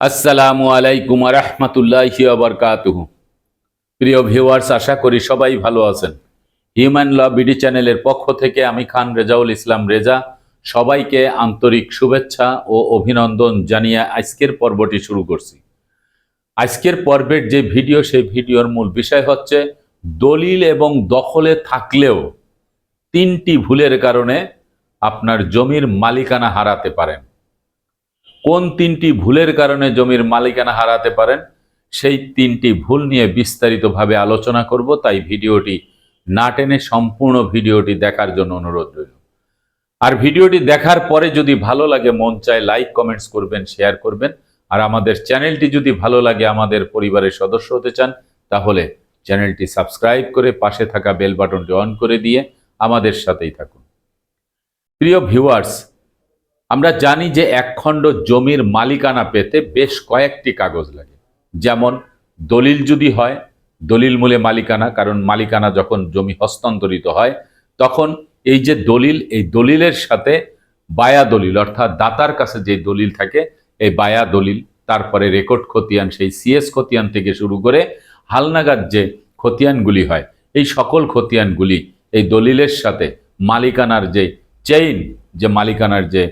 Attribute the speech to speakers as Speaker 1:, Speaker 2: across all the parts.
Speaker 1: আসসালামু আলাইকুম রহমতুল্লাহি আবরকাতুহু প্রিয় ভিউয়ার্স, আশা করি সবাই ভালো আছেন। হিউম্যান ল বিডি চ্যানেলের পক্ষ থেকে আমি খান রেজাউল ইসলাম রেজা। সবাইকে আন্তরিক শুভেচ্ছা ও অভিনন্দন জানিয়ে আজকের পর্বটি শুরু করছি। আজকের পর্বের যে ভিডিও, সেই ভিডিওর মূল বিষয় হচ্ছে দলিল এবং দখলে থাকলেও তিনটি ভুলের কারণে আপনার জমির মালিকানা হারাতে পারেন। কোন তিনটি ভুলের কারণে জমির মালিকানা হারাতে পারেন, সেই তিনটি ভুল নিয়ে বিস্তারিতভাবে আলোচনা করব। তাই ভিডিওটি না টেনে সম্পূর্ণ ভিডিওটি দেখার জন্য অনুরোধ রইল। আর ভিডিওটি দেখার পরে যদি ভালো লাগে, মন চায় লাইক, কমেন্টস করবেন, শেয়ার করবেন। আর আমাদের চ্যানেলটি যদি ভালো লাগে, আমাদের পরিবারের সদস্য হতে চান, তাহলে চ্যানেলটি সাবস্ক্রাইব করে পাশে থাকা বেল বাটনটি অন করে দিয়ে আমাদের সাথেই থাকুন। প্রিয় ভিউয়ার্স আমরা জানি যে একখণ্ড জমির মালিকানা পেতে বেশ কয়েকটি কাগজ লাগে। যেমন, দলিল যদি হয়, দলিল মূলে মালিকানা, কারণ মালিকানা যখন জমি হস্তান্তরিত হয়, তখন এই যে দলিল, এই দলিলের সাথে বায়া দলিল, অর্থাৎ দাতার কাছে যে দলিল থাকে, এই বায়া দলিল, তারপরে রেকর্ড খতিয়ান, সেই সিএস খতিয়ান থেকে শুরু করে হালনাগাদ যে খতিয়ানগুলি হয়, এই সকল খতিয়ানগুলি এই দলিলের সাথে মালিকানার যে চেইন যে মালিকানার যে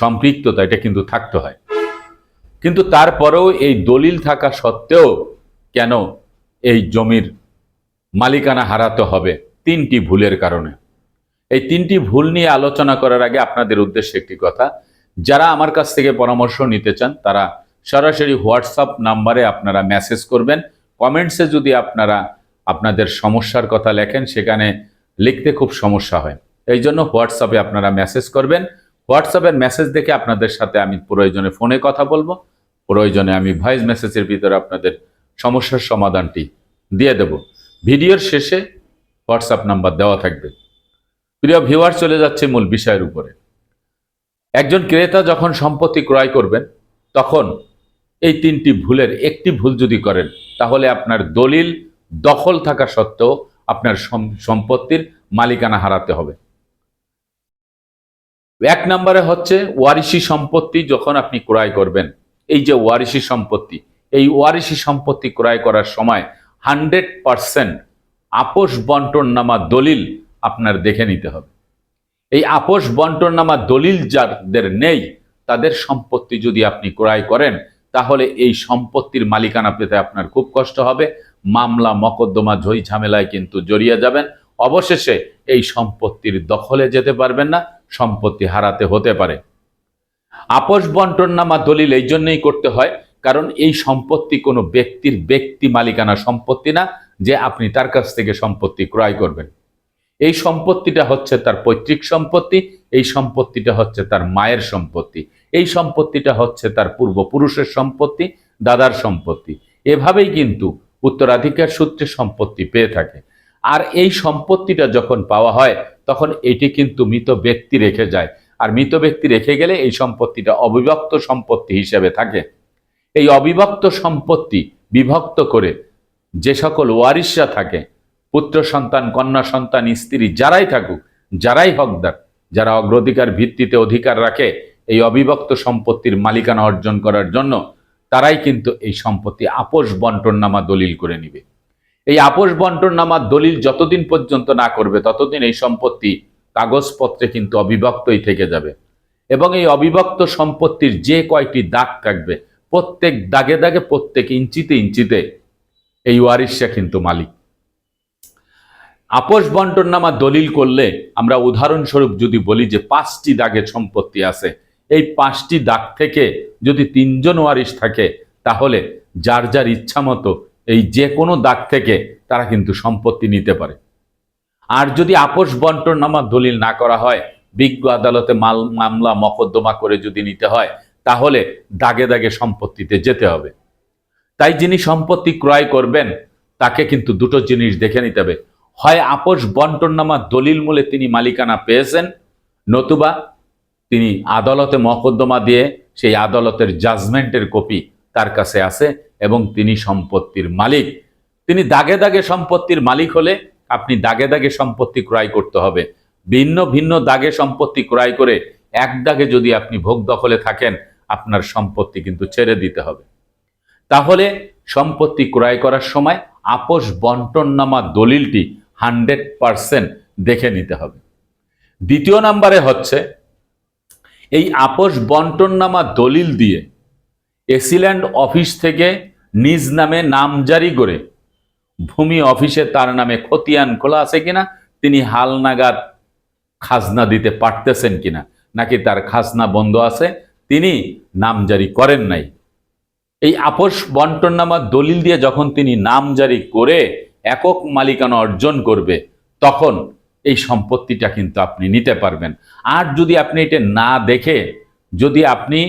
Speaker 1: সম্পৃক্ততা, এটা কিন্তু থাকতে হয়। কিন্তু তারপরেও এই দলিল থাকা সত্ত্বেও কেন এই জমির মালিকানা হারাতে হবে তিনটি ভুলের কারণে। এই তিনটি ভুল নিয়ে আলোচনা করার আগে আপনাদের উদ্দেশ্যে একটি কথা, যারা আমার কাছ থেকে পরামর্শ নিতে চান, তারা সরাসরি হোয়াটসঅ্যাপ নাম্বারে আপনারা মেসেজ করবেন। কমেন্টসে যদি আপনারা আপনাদের সমস্যার কথা লেখেন, সেখানে লিখতে খুব সমস্যা হয়। এই জন্য হোয়াটসঅ্যাপে আপনারা মেসেজ করবেন। হোয়াটসঅ্যাপের মেসেজ দেখে আপনাদের সাথে আমি প্রয়োজনে ফোনে কথা বলব। প্রয়োজনে আমি ভয়েস মেসেজের ভিতরে আপনাদের সমস্যার সমাধানটি দিয়ে দেব। ভিডিওর শেষে হোয়াটসঅ্যাপ নাম্বার দেওয়া থাকবে। প্রিয় ভিউয়ার চলে যাচ্ছে মূল বিষয়ের উপরে। একজন ক্রেতা যখন সম্পত্তি ক্রয় করবেন, তখন এই তিনটি ভুলের একটি ভুল যদি করেন, তাহলে আপনার দলিল দখল থাকা সত্ত্বেও আপনার সম্পত্তির মালিকানা হারাতে হবে। এক নম্বরে হচ্ছে ওয়ারিশি সম্পত্তি যখন আপনি ক্রয় করবেন। এই যে ওয়ারিশি সম্পত্তি, এই ওয়ারিশি সম্পত্তি ক্রয় করার সময় হান্ড্রেড পারসেন্ট আপোষ বন্টন নামা দলিল আপনার দেখে নিতে হবে। এই আপোষ বন্টন নামা দলিল যাদের নেই, তাদের সম্পত্তি যদি আপনি ক্রয় করেন, তাহলে এই সম্পত্তির মালিকানা পেতে আপনার খুব কষ্ট হবে। মামলা, মকদ্দমা, ঝই ঝামেলায় কিন্তু জড়িয়ে যাবেন। অবশেষে এই সম্পত্তির দখলে যেতে পারবেন না। সম্পত্তি হারাতে হতে পারে। আপোষ বন্টন নামা দলিল এই জন্যই করতে হয়, কারণ এই সম্পত্তি কোনো ব্যক্তির ব্যক্তি মালিকানা সম্পত্তি না, যে আপনি তার কাছ থেকে সম্পত্তি ক্রয় করবেন। এই সম্পত্তিটা হচ্ছে তার পৈতৃক সম্পত্তি, এই সম্পত্তিটা হচ্ছে তার মায়ের সম্পত্তি, এই সম্পত্তিটা হচ্ছে তার পূর্বপুরুষের সম্পত্তি, দাদার সম্পত্তি। এভাবেই কিন্তু উত্তরাধিকার সূত্রে সম্পত্তি পেয়ে থাকে। আর এই সম্পত্তিটা যখন পাওয়া হয় তখন এটি কিন্তু মৃত ব্যক্তি রেখে যায়। আর মৃত ব্যক্তি রেখে গেলে এই সম্পত্তিটা অবিভক্ত সম্পত্তি হিসেবে থাকে। এই অবিভক্ত সম্পত্তি বিভক্ত করে যে সকল ওয়ারিশরা থাকে, পুত্র সন্তান, কন্যা সন্তান, স্ত্রী যারাই থাকুক, যারাই হকদার, যারা অগ্রাধিকার ভিত্তিতে অধিকার রাখে, এই অবিভক্ত সম্পত্তির মালিকানা অর্জন করার জন্য তারাই কিন্তু এই সম্পত্তি আপোষ বন্টন নামা দলিল করে নিবে। এই আপোষ বন্টন নামার দলিল যতদিন পর্যন্ত না করবে, ততদিন এই সম্পত্তি কাগজপত্রে কিন্তু অবিভক্তই থেকে যাবে। এবং এই অবিভক্ত সম্পত্তির যে কয়টি দাগ থাকবে প্রত্যেক দাগে দাগে, প্রত্যেক ইঞ্চিতে ইঞ্চিতে এই ওয়ারিশা কিন্তু মালিক। আপোষ বন্টন নামা দলিল করলে আমরা উদাহরণস্বরূপ যদি বলি যে পাঁচটি দাগের সম্পত্তি আছে, এই পাঁচটি দাগ থেকে যদি তিনজন ওয়ারিশ থাকে, তাহলে যার যার ইচ্ছা মতো এই যে কোনো দাগ থেকে তারা কিন্তু সম্পত্তি নিতে পারে। আর যদি আপোষ বন্টন নামা দলিল না করা হয়, বিজ্ঞ আদালতে মাল, মামলা মকদ্দমা করে যদি নিতে হয়, তাহলে দাগে দাগে সম্পত্তিতে যেতে হবে। তাই যিনি সম্পত্তি ক্রয় করবেন, তাকে কিন্তু দুটো জিনিস দেখে নিতে হবে। হয় আপোষ বন্টন নামা দলিল মূলে তিনি মালিকানা পেয়েছেন, নতুবা তিনি আদালতে মকদ্দমা দিয়ে সেই আদালতের জাজমেন্টের কপি তার কাছে আছে এবং তিনি সম্পত্তির মালিক। তিনি দাগে দাগে সম্পত্তির মালিক হলে আপনি দাগে দাগে সম্পত্তি ক্রয় করতে হবে। ভিন্ন ভিন্ন দাগে সম্পত্তি ক্রয় করে এক দাগে যদি আপনি ভোগ দখলে থাকেন, আপনার সম্পত্তি কিন্তু ছেড়ে দিতে হবে। তাহলে সম্পত্তি ক্রয় করার সময় আপোষ বন্টননামা দলিলটি হান্ড্রেড পারসেন্ট দেখে নিতে হবে। দ্বিতীয় নাম্বারে হচ্ছে, এই আপোষ বন্টননামা দলিল দিয়ে এসিল্যান্ড অফিস থেকে নিজ নামে নামজারি করে ভূমি অফিসে তার নামে খতিয়ান খোলা আছে কিনা, তিনি হালনাগাদ খাজনা দিতে পারতেছেন কিনা, নাকি তার খাজনা বন্ধ আছে, তিনি নামজারি করেন নাই। এই আপোষ বন্টননামার দলিল দিয়ে যখন তিনি নামজারি করে একক মালিকানা অর্জন করবে, তখন এই সম্পত্তিটা কিন্তু আপনি নিতে পারবেন। আর যদি আপনি এটা না দেখে, যদি আপনি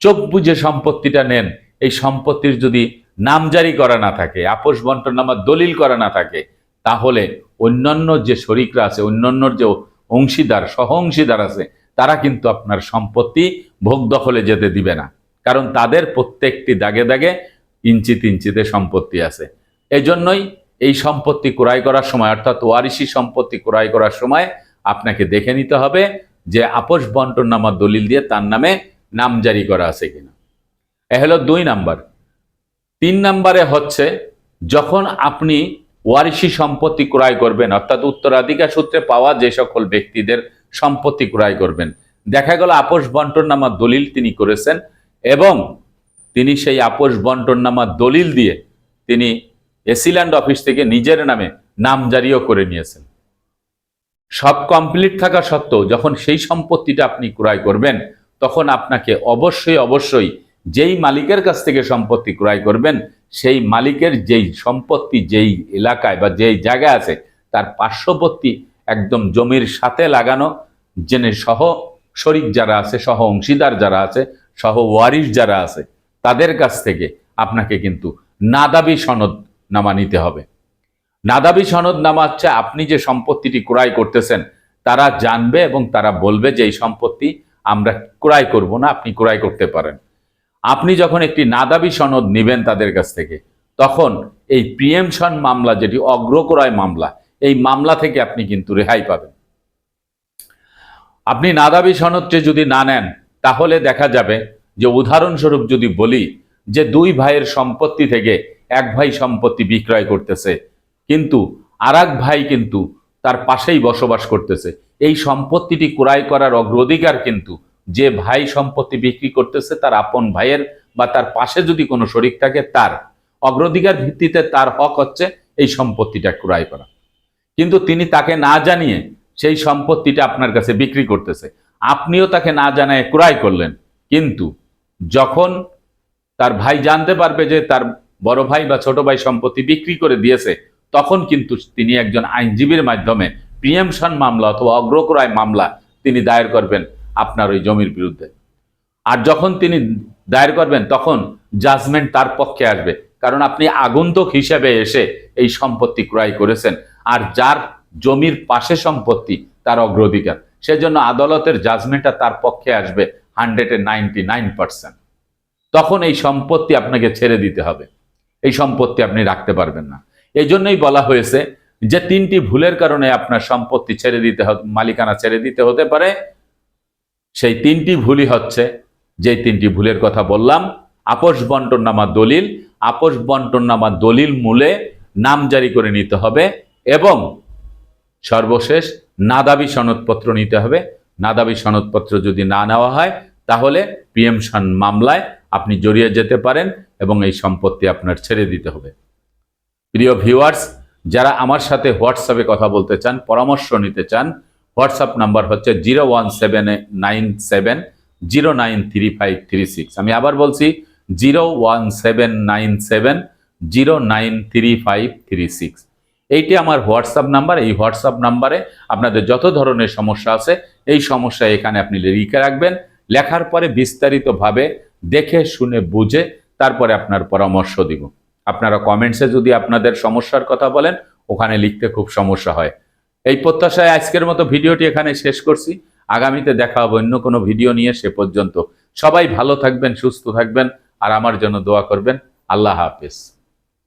Speaker 1: চোখ বুঝে সম্পত্তিটা নেন। এই সম্পত্তির যদি নামজারি করা না থাকে, আপোষ বন্টননামার দলিল করা না থাকে, তাহলে অন্যান্য যে শরিকরা আছে অন্যান্য যে অংশীদার সহ অংশীদার আছে, তারা কিন্তু আপনার সম্পত্তি ভোগ দখলে যেতে দিবে না। কারণ তাদের প্রত্যেকটি দাগে দাগে ইঞ্চি তিঞ্চিতে সম্পত্তি আছে। এজন্যই এই সম্পত্তি ক্রয় করার সময়, অর্থাৎ ওয়ারিশি সম্পত্তি ক্রয় করার সময় আপনাকে দেখে নিতে হবে যে, আপোষ বন্টন নামার দলিল দিয়ে তার নামে নামজারি করা আছে কিনা। এ হলো দুই নাম্বার। তিন নাম্বারে হচ্ছে, যখন আপনি ওয়ারিশি সম্পত্তি ক্রয় করবেন, অর্থাৎ উত্তরাধিকার সূত্রে পাওয়া যে সকল ব্যক্তিদের সম্পত্তি ক্রয় করবেন, দেখা গেল আপোষ বন্টন নামার দলিল তিনি করেছেন এবং তিনি সেই আপোষ বন্টন নামার দলিল দিয়ে তিনি এসিল্যান্ড অফিস থেকে নিজের নামে নাম জারিও করে নিয়েছেন। সব কমপ্লিট থাকা সত্ত্বেও যখন সেই সম্পত্তিটা আপনি ক্রয় করবেন তখন আপনাকে অবশ্যই অবশ্যই যেই মালিকের কাছ থেকে সম্পত্তি ক্রয় করবেন, সেই মালিকের যেই সম্পত্তি, যেই এলাকায় বা যেই জায়গায় আছে, তার পার্শ্ববর্তী একদম জমির সাথে লাগানো, জেনে সহ শরিক যারা আছে, সহ অংশীদার যারা আছে, সহ ওয়ারিশ যারা আছে, তাদের কাছ থেকে আপনাকে কিন্তু নাদাবি সনদ নামা নিতে হবে। নাদাবি সনদ নামা হচ্ছে আপনি যে সম্পত্তিটি ক্রয় করতেছেন, তারা জানবে এবং তারা বলবে যে এই সম্পত্তি আমরা ক্রয় করব না, আপনি ক্রয় করতে পারেন। আপনি যখন একটি নাদাবি সনদ নেবেন তাদের কাছ থেকে, তখন এই প্রিয়েমশন মামলা যেটি অগ্রক্রয় মামলা, এই মামলা থেকে আপনি কিন্তু রেহাই পাবেন। আপনি নাদাবি সনদটি যদি না নেন, তাহলে দেখা যাবে যে উদাহরণস্বরূপ যদি বলি যে দুই ভাইয়ের সম্পত্তি থেকে এক ভাই সম্পত্তি বিক্রয় করতেছে, কিন্তু আর ভাই কিন্তু তার পাশেই বসবাস করতেছে এই সম্পত্তিটি ক্রয় করার অগ্রাধিকার কিন্তু যে ভাই সম্পত্তি বিক্রি করতেছে তার আপন ভাইয়ের বা তার পাশে যদি কোনো শরিক থাকে তার। অগ্রাধিকার ভিত্তিতে তার হক হচ্ছে এই সম্পত্তিটা ক্রয় করা। কিন্তু তিনি তাকে না জানিয়ে সেই সম্পত্তিটা আপনার কাছে বিক্রি করতেছে। আপনিও তাকে না জানায় ক্রয় করলেন। কিন্তু যখন তার ভাই জানতে পারবে যে তার বড় ভাই বা ছোট ভাই সম্পত্তি বিক্রি করে দিয়েছে, তখন কিন্তু তিনি একজন আইনজীবীর মাধ্যমে প্রিয়েমশন মামলা অথবা অগ্রক্রয় মামলা তিনি দায়ের করবেন আপনার ওই জমির বিরুদ্ধে। আর যখন তিনি দায়ের করবেন, তখন জাজমেন্ট তার পক্ষে আসবে। কারণ আপনি আগন্তুক হিসেবে এসে এই সম্পত্তি ক্রয় করেছেন, আর যার জমির পাশে সম্পত্তি তার অগ্রাধিকার। সেজন্য আদালতের জাজমেন্টটা তার পক্ষে আসবে হান্ড্রেডে নাইনটি নাইন পার্সেন্ট তখন এই সম্পত্তি আপনাকে ছেড়ে দিতে হবে। এই সম্পত্তি আপনি রাখতে পারবেন না। এই জন্যই বলা হয়েছে যে তিনটি ভুলের কারণে আপনার সম্পত্তি ছেড়ে দিতে মালিকানা ছেড়ে দিতে হতে পারে, সেই তিনটি ভুলই হচ্ছে। যে তিনটি ভুলের কথা বললাম, আপোষ বন্টন নামা দলিল, আপোষ বন্টন নামা দলিল মূলে নাম জারি করে নিতে হবে এবং সর্বশেষ নাদাবি সনদপত্র নিতে হবে। নাদাবি সনদপত্র যদি না নেওয়া হয়, তাহলে পিএমশন মামলায় আপনি জড়িয়ে যেতে পারেন এবং এই সম্পত্তি আপনার ছেড়ে দিতে হবে। প্রিয় ভিউয়ার্স যারা আমার সাথে হোয়াটসঅ্যাপে কথা বলতে চান, পরামর্শ নিতে চান, হোয়াটসঅ্যাপ নাম্বার হচ্ছে zero one seven nine seven, zero nine three five three six. আমি আবার বলছি, zero one seven nine seven, zero nine three five three six. এইটি আমার হোয়াটসঅ্যাপ নাম্বার, এই হোয়াটসঅ্যাপ নাম্বারে আপনাদের যত ধরনের সমস্যা আছে, এই সমস্যা এখানে আপনি লিখে রাখবেন, লেখার পরে বিস্তারিতভাবে দেখে, শুনে, বুঝে, তারপরে আপনার পরামর্শ দিব। আপনারা কমেন্টসে যদি আপনাদের সমস্যার কথা বলেন, ওখানে লিখতে খুব সমস্যা হয়। এই প্রত্যাশায় আজকের মতো ভিডিওটি এখানে শেষ করছি। আগামীতে দেখা হবে অন্য কোনো ভিডিও নিয়ে সে পর্যন্ত। সবাই ভালো থাকবেন, সুস্থ থাকবেন, আর আমার জন্য দোয়া করবেন। আল্লাহ হাফেজ।